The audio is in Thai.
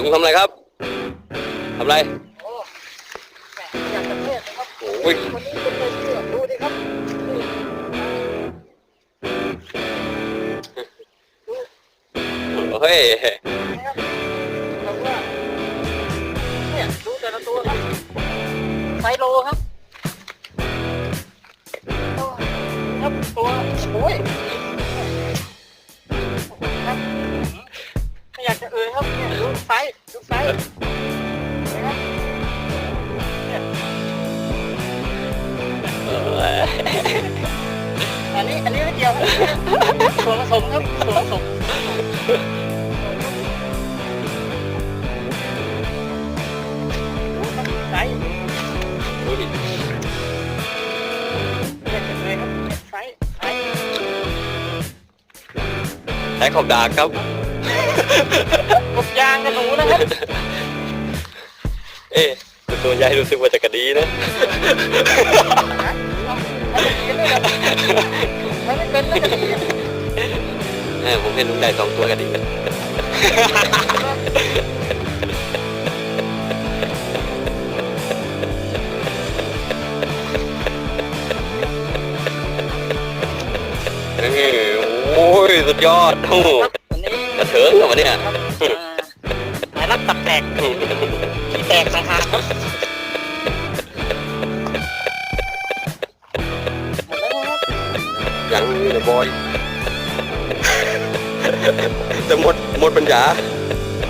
ลุงทำอะไรครับทำอะไรโอ้แหมอยากจะเทศนะครับโอ้ยวันนี้เป็นเลยเสื้อดูดิครับนี่ดูเฮ้ยนะครับแบบว่าเนี่ยดูแต่ละตัวครับไซโลครับโอ้ครับตัวโอ้ย อันนี้อันนี้ไม่เกี่ยวครับส่วนผสมครับส่วนผสมดูครับไซส์อุ้ยเรียกกันเลยครับไซส์ไซส์ใช้ขอบดากครับกบยางกันหนูนะครับ เอ๊ะตัวใหญ่รู้สึกว่าจะกระดีนะ ห็นลุงได้สองตัวกระดีกันเออโอ้ยสุดยอดโอ้โหวันนี้กระเถิงเหรอวะเนี่ยครับหมายรับตับแตกที่แตกสังหารครับหมดแล้วนะครับยังมีเลยบอย แต่หมดหมดปัญญา